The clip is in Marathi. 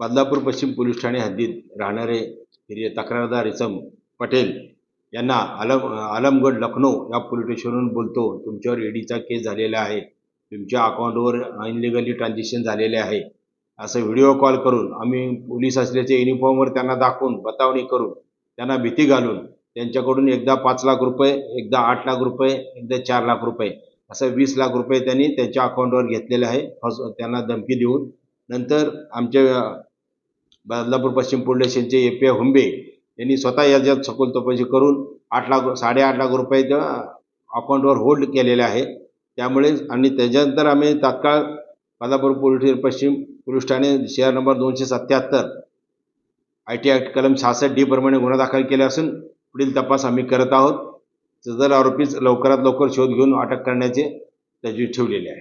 बदलापूर पश्चिम पोलीस ठाणे हद्दीत राहणारे हिरिय तक्रारदार इसम पटेल यांना आलम आलमगड लखनौ या पोलीस स्टेशनवरून बोलतो तुमच्यावर ईडीचा केस झालेला आहे. तुमच्या अकाउंटवर इनलिगली ट्रान्झॅक्शन झालेले आहे. असं व्हिडिओ कॉल करून आम्ही पोलीस असल्याचे युनिफॉर्मवर त्यांना दाखवून बतावणी करून त्यांना भीती घालून त्यांच्याकडून एकदा पाच लाख रुपये एकदा आठ लाख रुपये एकदा चार लाख रुपये असं वीस लाख रुपये त्यांनी त्यांच्या अकाउंटवर घेतलेले आहे. फस त्यांना धमकी देऊन नंतर आमच्या बदलापूर पश्चिम पोलीस स्टेशनचे ए पी आय हुंबे यांनी स्वतः याच्यात सखोल चौकशी करून आठ लाख साडेआठ लाख रुपये त्या अकाउंटवर होल्ड केलेले आहे. त्यामुळे आणि त्याच्यानंतर आम्ही तात्काळ बदलापूर पोलीस पश्चिम पोलीस ठाणे शहर नंबर दोनशे सत्याहत्तर आय टी ॲक्ट कलम सहासष्ट डी प्रमाणे गुन्हा दाखल केला असून पुढील तपास आम्ही करत आहोत. जर आरोपीच लवकरात लवकर शोध घेऊन अटक करण्याचे तजवीज ठेवलेले आहे.